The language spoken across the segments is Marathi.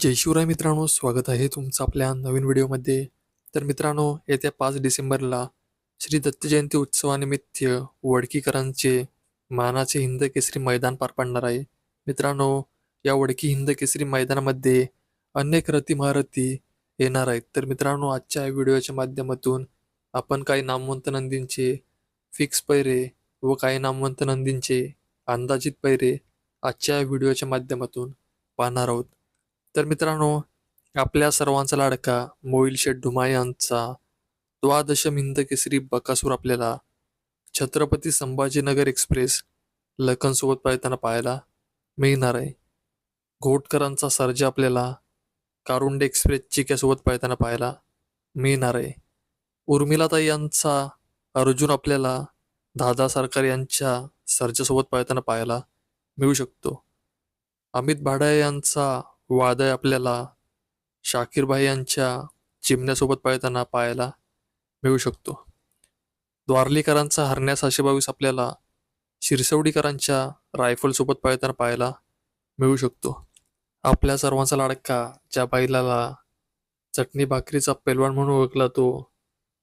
जय शिवराय मित्रांनो स्वागत आहे तुमचं आपल्या नवीन व्हिडिओमध्ये. तर मित्रांनो येत्या पाच डिसेंबरला श्री दत्त जयंती उत्सवानिमित्त वडकीकरांचे मानाचे हिंद केसरी मैदान पार पडणार आहे. मित्रांनो या वडकी हिंद केसरी मैदानामध्ये अनेक रती महारथी येणार आहेत. तर मित्रांनो आजच्या या व्हिडिओच्या माध्यमातून आपण काही नामवंत नंदींचे फिक्स पैरे व काही नामवंत नंदींचे अंदाजित पैरे आजच्या या व्हिडिओच्या माध्यमातून पाहणार आहोत. तर मित्रांनो आपल्या सर्वांचा लाडका मोईल शेठ धुमा यांचा द्वादशम हिंद केसरी बकासूर आपल्याला छत्रपती संभाजीनगर एक्सप्रेस लखनसोबत पळताना पाहायला मिळणार आहे. घोटकरांचा सर्जा आपल्याला कारुंडे एक्सप्रेस चिक्यासोबत पळताना पाहायला मिळणार आहे. उर्मिलाताई यांचा अर्जुन आपल्याला दादा सरकार यांच्या सर्जासोबत पाळताना पाहायला मिळू शकतो. अमित भाडा यांचा वादळ आपल्याला शाकीरबाई यांच्या चिमण्यासोबत पळताना पाहायला मिळू शकतो. द्वारलीकरांचा हरण्या सहाशे बावीस आपल्याला शिरसवडीकरांच्या रायफलसोबत पळताना पाहायला मिळू शकतो. आपल्या सर्वांचा लाडका ज्या बैलाला चटणी भाकरीचा पैलवान म्हणून ओळखला तो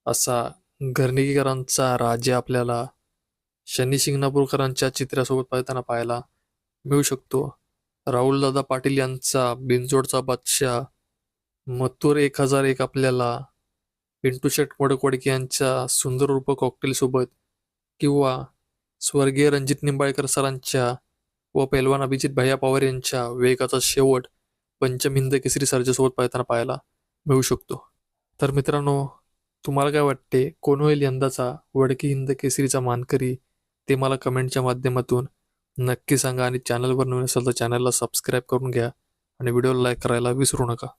असा घरणीकरांचा राजा आपल्याला शनी शिंगणापूरकरांच्या चित्रासोबत पळताना पाहायला मिळू शकतो. राहुलदादा पाटील यांचा बिनजोडचा बादशाह मथुर एक हजार एक आपल्याला पिंटू शेट मोडकवडके यांच्या सुंदर रूप कॉकटेलसोबत किंवा स्वर्गीय रणजित निंबाळकर सरांच्या व पैलवान अभिजित भैया पवार यांच्या वेगाचा शेवट पंचम हिंद केसरी सर्जासोबत पळताना पाहायला मिळू शकतो. तर मित्रांनो तुम्हाला काय वाटते? कोण होईल यंदाचा वडकी हिंद केसरीचा मानकरी? ते मला कमेंटच्या माध्यमातून नक्की सांगा आणि चॅनलवर नवीन असेल तर चॅनलला सबस्क्राईब करून घ्या. आणि व्हिडिओला लाईक करायला विसरू नका.